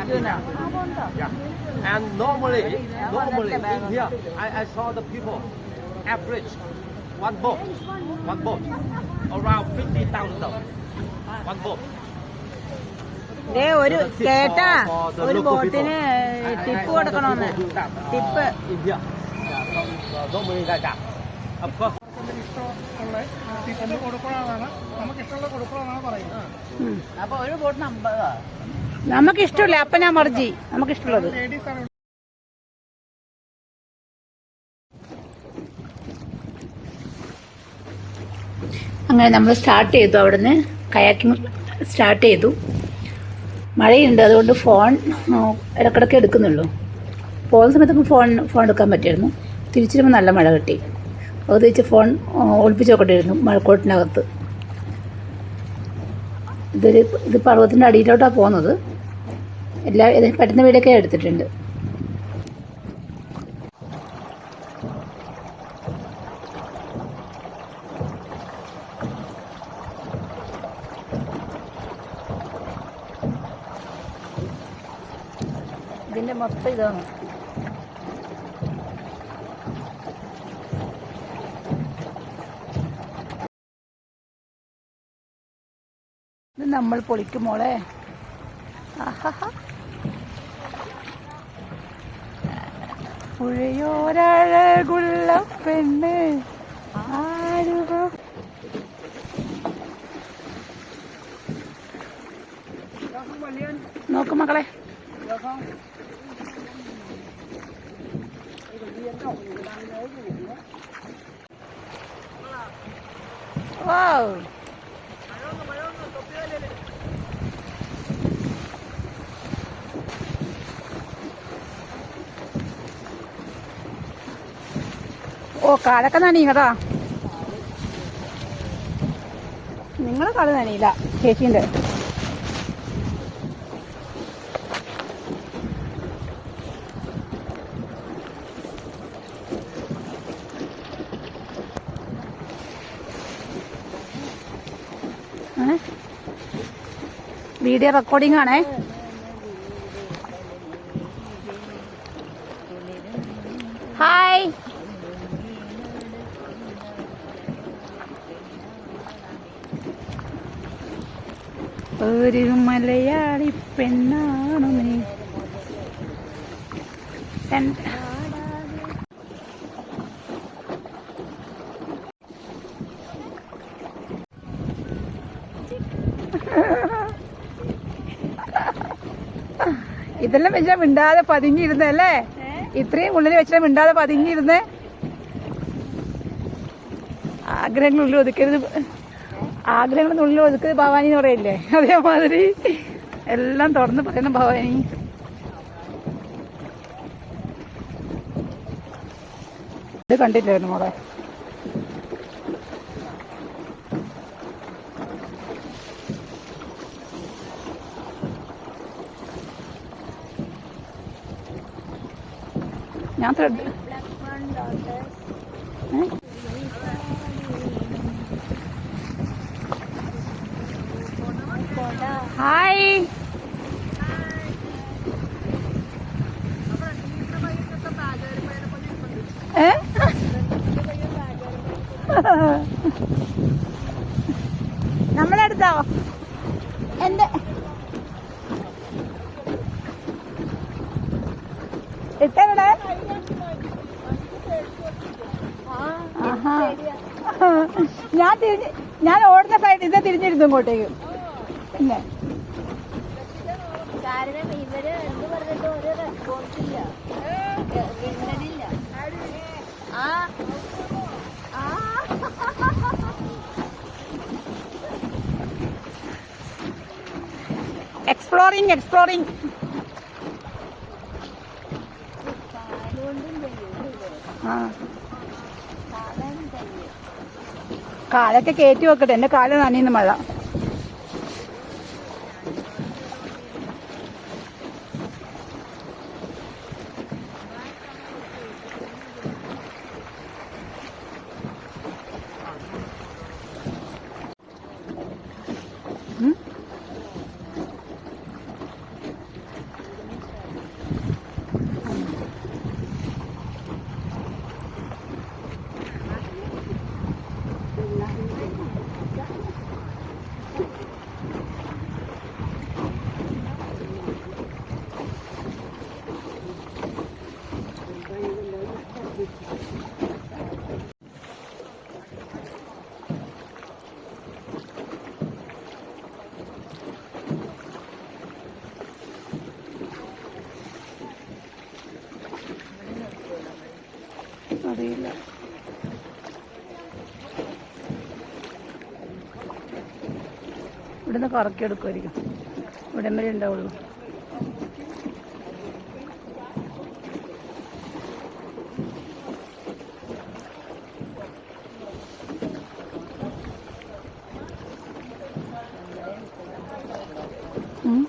Yeah. And normally, normally in here, I, I saw the people average one boat, one boat, around fifty thousand dollars. One boat. ദേ ഒരു കേട്ടാ ഒരു ബോട്ടിന് tip കൊടുക്കണമെന്ന് uh. Tip കൊടുക്കണമെന്നാണ് നമുക്ക് ഇഷ്ടമുള്ള കൊടുക്കണമെന്നാണ് പറയുന്നത് അപ്പൊ ഒരു ബോട്ടിന് അമ്പത് നമുക്ക് ഇഷ്ടമില്ല അപ്പനാ മർജി. നമുക്ക് ഇഷ്ടമുള്ളത് അങ്ങനെ നമ്മൾ സ്റ്റാർട്ട് ചെയ്തു അവിടുന്ന്. കയാക്കിങ് സ്റ്റാർട്ട് ചെയ്തു. മഴയുണ്ട് അതുകൊണ്ട് ഫോൺ ഇടക്കിടക്ക് എടുക്കുന്നുള്ളൂ. പോകുന്ന സമയത്തൊക്കെ ഫോൺ ഫോൺ എടുക്കാൻ പറ്റിയിരുന്നു. തിരിച്ചിരുമ്പോൾ നല്ല മഴ കിട്ടി. അത് തിരിച്ച് ഫോൺ ഒളിപ്പിച്ച് നോക്കേണ്ടിയിരുന്നു മഴക്കോട്ടിനകത്ത്. ഇതൊരു ഇത് പർവതത്തിന്റെ അടിയിലോട്ടാണ് പോകുന്നത്. എല്ലാ പറ്റുന്ന വീടൊക്കെ എടുത്തിട്ടുണ്ട്. ഇതിന്റെ മൊത്തം ഇതാണ്. ഇത് നമ്മൾ പൊളിക്കും മോളെ. ആഹാഹാ. പുഴയോരഴകുള്ള പെണ്ണ്. ആരുക നോക്ക് മക്കളെ. Wow. ഓ കാലൊക്കെ നനയും കേട്ടോ നിങ്ങളെ കാല നനയില്ല. ചേച്ചീന്റെ. വീഡിയോ റെക്കോർഡിംഗ് ആണേ ഹായ്. ഒരു മലയാളി പെണ്ണാണ് ഇതെല്ലാം വെച്ചാ മിണ്ടാതെ പതുങ്ങിയിരുന്നല്ലേ ഇത്രയും ഉള്ളിൽ വെച്ചാൽ മിണ്ടാതെ പതുങ്ങിയിരുന്നേ? ആഗ്രഹങ്ങളുള്ളിൽ ഒതുക്കരുത്. ആഗ്രഹങ്ങളൊന്നുള്ളിൽ ഒതുക്ക് ഭവാനി എന്ന് പറയില്ലേ? അതേമാതിരി എല്ലാം തുറന്ന് പറയുന്ന ഭവാനി. ഇത് കണ്ടില്ലായിരുന്നു മോളെ. ഞാൻ ത്രെഡ് ഹായ് നമ്മളെടുത്തോ? എന്റെ ഇട്ടെവിടെ. ഞാൻ തിരിഞ്ഞ് ഞാൻ ഓടുന്ന സൈഡ് ഇത് തിരിഞ്ഞിരുന്നു ഇങ്ങോട്ടേക്ക്. പിന്നെ. ഒരു വിണ്ണനില്ല ആ. ആ എക്സ്പ്ലോറിങ് എക്സ്പ്ലോറിങ് കാലൊക്കെ കയറ്റി വെക്കട്ടെ. എന്റെ കാൽ നനയുന്നു മഴ. അറിയില്ല. ഇവിടുന്ന് കറക്കി എടുക്കുമായിരിക്കും ഇവിടെ വരെ ഉണ്ടാവുള്ളൂ. ഉം.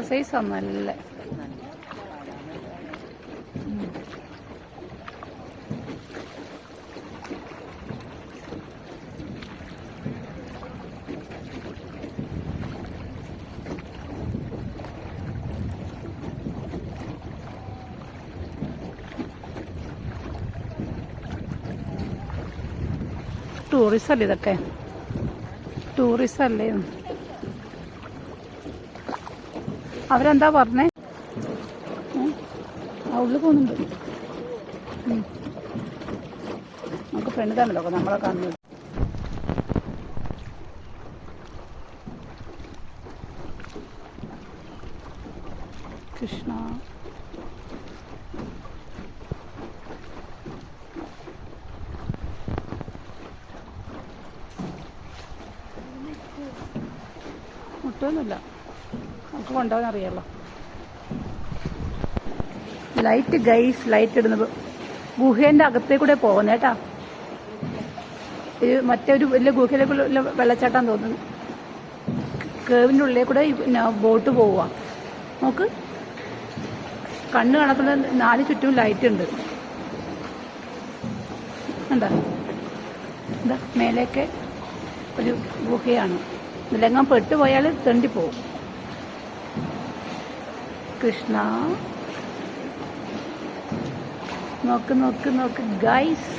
എക്സസൈസ് ആണ് നല്ല. ടൂറിസം അല്ലേ ഇതൊക്കെ? ടൂറിസം അല്ലേ? അവരെന്താ പറഞ്ഞേ. ആ ഉള്ളിൽ പോകുന്നുണ്ട്. നമുക്ക് ഫ്രണ്ട് തന്നല്ലോ നമ്മളെ കാണുന്നത് കൃഷ്ണ. മുട്ടൊന്നുമില്ല. നമുക്ക് കൊണ്ടുപോകാൻ അറിയാമല്ലോ ലൈറ്റ് ഗൈസ് ലൈറ്റ് ഇടുന്നത്. ഗുഹേന്റെ അകത്തേ കൂടെ പോകുന്നത് കേട്ടാ. ഇത് മറ്റൊരു വലിയ ഗുഹയിലേക്കുള്ള വെള്ളച്ചാട്ടം തോന്നുന്നു. കേവിന്റെ ഉള്ളിൽ കൂടെ ബോട്ട് പോവുക നോക്ക്. കണ്ണ് കാണത്തുള്ള നാല് ചുറ്റും ലൈറ്റ് ഉണ്ട്. എന്താ എന്താ മേലേക്ക് ഒരു ഗുഹയാണ്. ഇതിലെങ്ങാൻ പെട്ടുപോയാൽ തെണ്ടിപ്പോവും. കൃഷ്ണ. നോക്ക് നോക്ക് നോക്ക് ഗൈസ്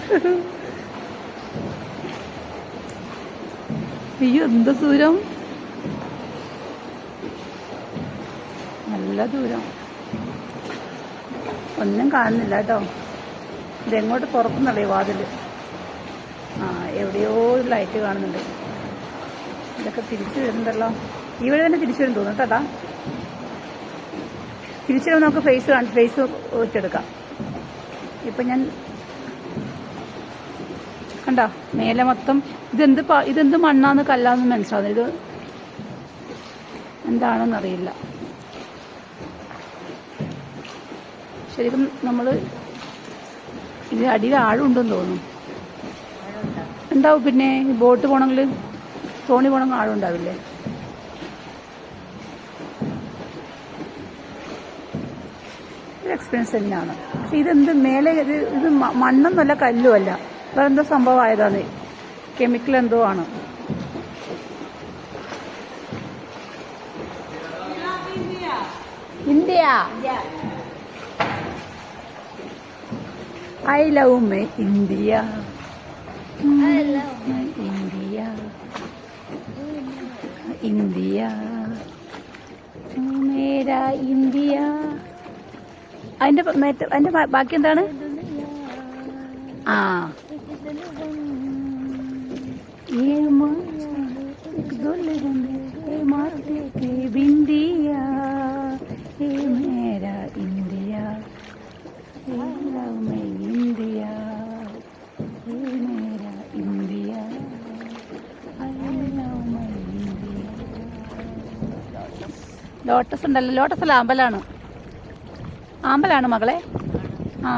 അയ്യോ എന്ത് ദൂരം? നല്ല ദൂരം. ഒന്നും കാണുന്നില്ല കേട്ടോ. ഇതെങ്ങോട്ട് തുറക്കുന്നുള്ളേ വാതിൽ ആ എവിടെയോ ഒരു ലൈറ്റ് കാണുന്നുണ്ട്. ഇതൊക്കെ തിരിച്ചു വരുന്നുണ്ടല്ലോ. ഈ വഴി തന്നെ തിരിച്ചു വരും തോന്നുന്നു കേട്ടാ തിരിച്ചു നമുക്ക് ഫേസ് കാണും. ഫേസ് വെച്ചെടുക്കാം ഇപ്പൊ ഞാൻ കണ്ടോ? മേലെ മൊത്തം ഇതെന്ത് ഇതെന്ത് മണ്ണാന്ന് കല്ലാന്ന് മനസ്സിലാവുന്നു ഇത് എന്താണെന്ന് അറിയില്ല ശരിക്കും നമ്മൾ ഇതിന് അടിയിൽ ആഴുണ്ടെന്ന് തോന്നുന്നു. ഉണ്ടാവും പിന്നെ? ബോട്ട് പോണെങ്കിൽ തോണി പോണെങ്കിൽ ആഴുണ്ടാവില്ലേ എക്സ്പീരിയൻസ് തന്നെയാണ്. പക്ഷെ ഇതെന്ത് മേലെ ഇത് ഇത് മ- മണ്ണൊന്നുമല്ല കല്ലുമല്ല. വേറെ എന്തോ സംഭവമായതാണ്. കെമിക്കൽ എന്തോ ആണ്. India. I love my India India India Mera India അതിന്റെ അതിന്റെ ബാക്കി എന്താണ്? ആ. ലോട്ടസ് ഉണ്ടല്ലോ. ലോട്ടസ് അല്ല അമ്പലാണ് ആമ്പലാണ് മകളെ? ആ.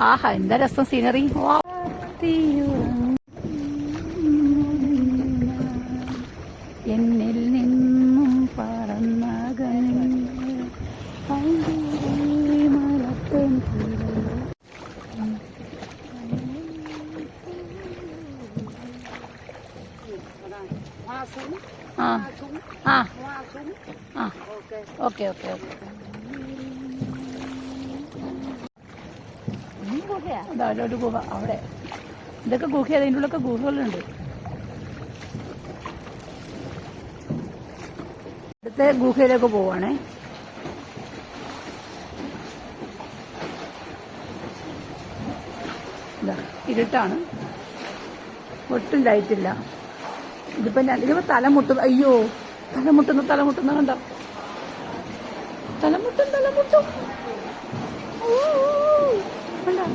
ആഹാ എന്താ രസം സീനറി വാ. എന്നിൽ ആ ഓക്കെ ഓക്കെ ഓക്കെ ഒരു ഗുഹ അവിടെ ഇതൊക്കെ ഗുഹ അതിന്റെ ഉള്ളൊക്കെ ഗുഹകളുണ്ട് അടുത്ത ഗുഹയിലേക്ക് പോവാണേ ഇരുട്ടാണ് ഒട്ടും ലൈറ്റില്ല ഇതിപ്പോ ഞാൻ ഇതിപ്പോ തലമുട്ട് അയ്യോ തലമുട്ടുന്നു തലമുട്ടുന്ന കണ്ട? തലമുട്ടും തലമുട്ടും. ഊ, കണ്ടോ?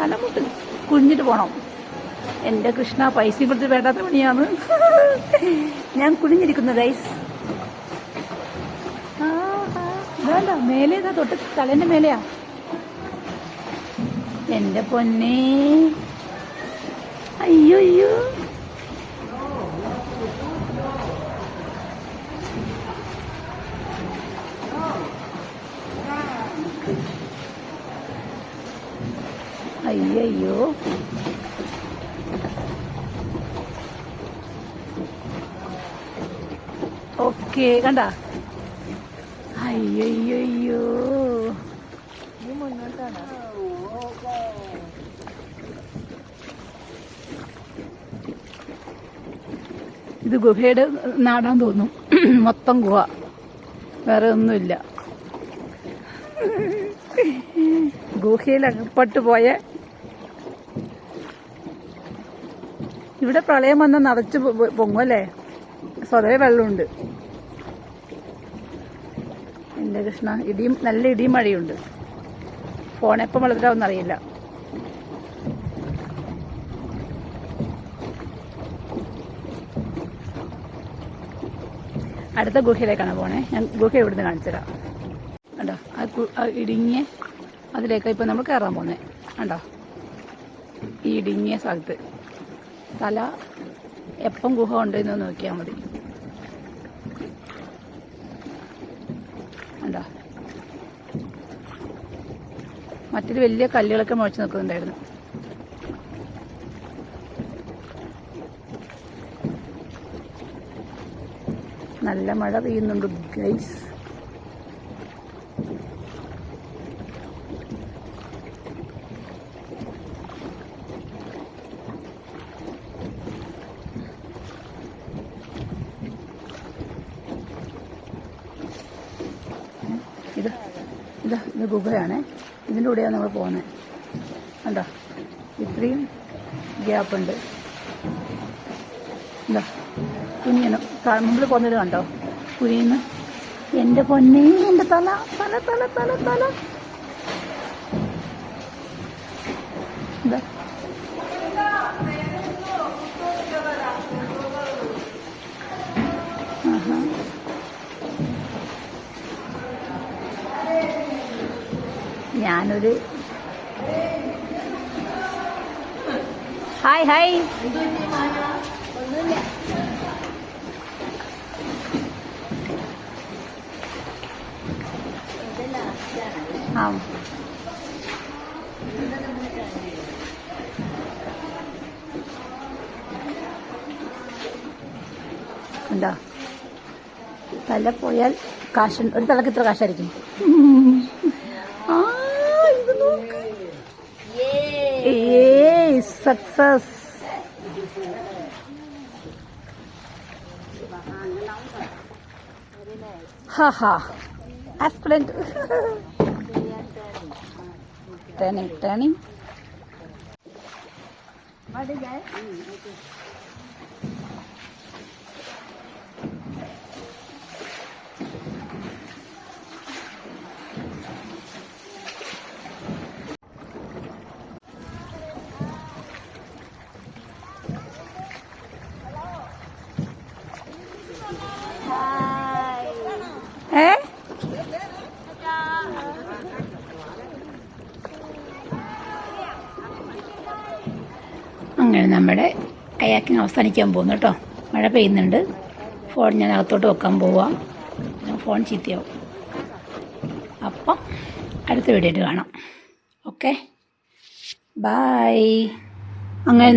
തലമുട്ടും. കുഞ്ഞിട്ട് പോണം. എന്റെ കൃഷ്ണ പൈസ കൊടുത്ത് വേണ്ടാത്ത പണിയാണ്. ഞാൻ കുഴിഞ്ഞിരിക്കുന്നു ഗൈസ് വേണ്ട മേലെ ഇതാ തൊട്ട് തലേന്റെ മേലെയാ. എന്റെ പൊന്നേ. അയ്യോ അയ്യോ. അയ്യോ. ഓക്കെ കണ്ട? അയ്യോ ഇത് ഗുഹയുടെ നാടാൻ തോന്നും മൊത്തം ഗുഹ. വേറെ ഒന്നുമില്ല. ഗുഹയിൽ അകപ്പെട്ട് പോയ ഇവിടെ പ്രളയം വന്ന് നിറച്ച് പൊങ്ങും അല്ലേ സ്വതവേ വെള്ളമുണ്ട്. എന്റെ കൃഷ്ണ ഇടിയും നല്ല ഇടിയും മഴയുണ്ട്. ഫോൺ എപ്പം വെള്ളത്തിലാവുന്ന അറിയില്ല. അടുത്ത ഗുഹയിലേക്കാണ് പോണേ. ഞാൻ ഗുഹ ഇവിടുന്ന് കാണിച്ചു തരാം കണ്ടോ? ആ ഇടിങ്ങിയ ആ ഇടുങ്ങിയ അതിലേക്കാണ് ഇപ്പൊ നമ്മൾ കയറാൻ പോന്നെ. കണ്ടോ? ഈ ഇടുങ്ങിയ സ്ഥലത്ത്. തല എപ്പം ഗുഹ ഉണ്ടെന്ന് നോക്കിയാൽ മതി. മറ്റൊരു വലിയ കല്ലുകളൊക്കെ മുഴച്ചു നിൽക്കുന്നുണ്ടായിരുന്നു. നല്ല മഴ പെയ്യുന്നുണ്ട് ഗൈസ് ഇത് ഇത് ഇത് ഗുഹയാണ് ഇതിന്റെ കൂടെയാണ് നമ്മൾ പോകുന്നത്. കണ്ടോ? ഇത്രയും ഗ്യാപ്പ് ഉണ്ട്. എന്താ കുനിയണം ക- മുമ്പിൽ പോകുന്നത് കണ്ടോ? കുനിയുന്നു. എന്റെ പൊന്നേ എന്റെ തല തല തല തല തല. ഞാനൊരു ഹായ് ഹായ്. എന്താ? തല പോയാൽ കാശ് ഒരു തലക്ക് ഇത്ര കാശായിരിക്കും. success. Haha, Excellent. turning, turning. നമ്മുടെ കയാക്കിങ് അവസാനിക്കാൻ പോകുന്നു കേട്ടോ. മഴ പെയ്യുന്നുണ്ട്. ഫോൺ ഞാൻ അകത്തോട്ട് വെക്കാൻ പോവാം. ഫോൺ ചീത്തയാവും. അപ്പം അടുത്ത വീഡിയോയിൽ കാണാം. ഓക്കെ. ബായ് അങ്ങനെ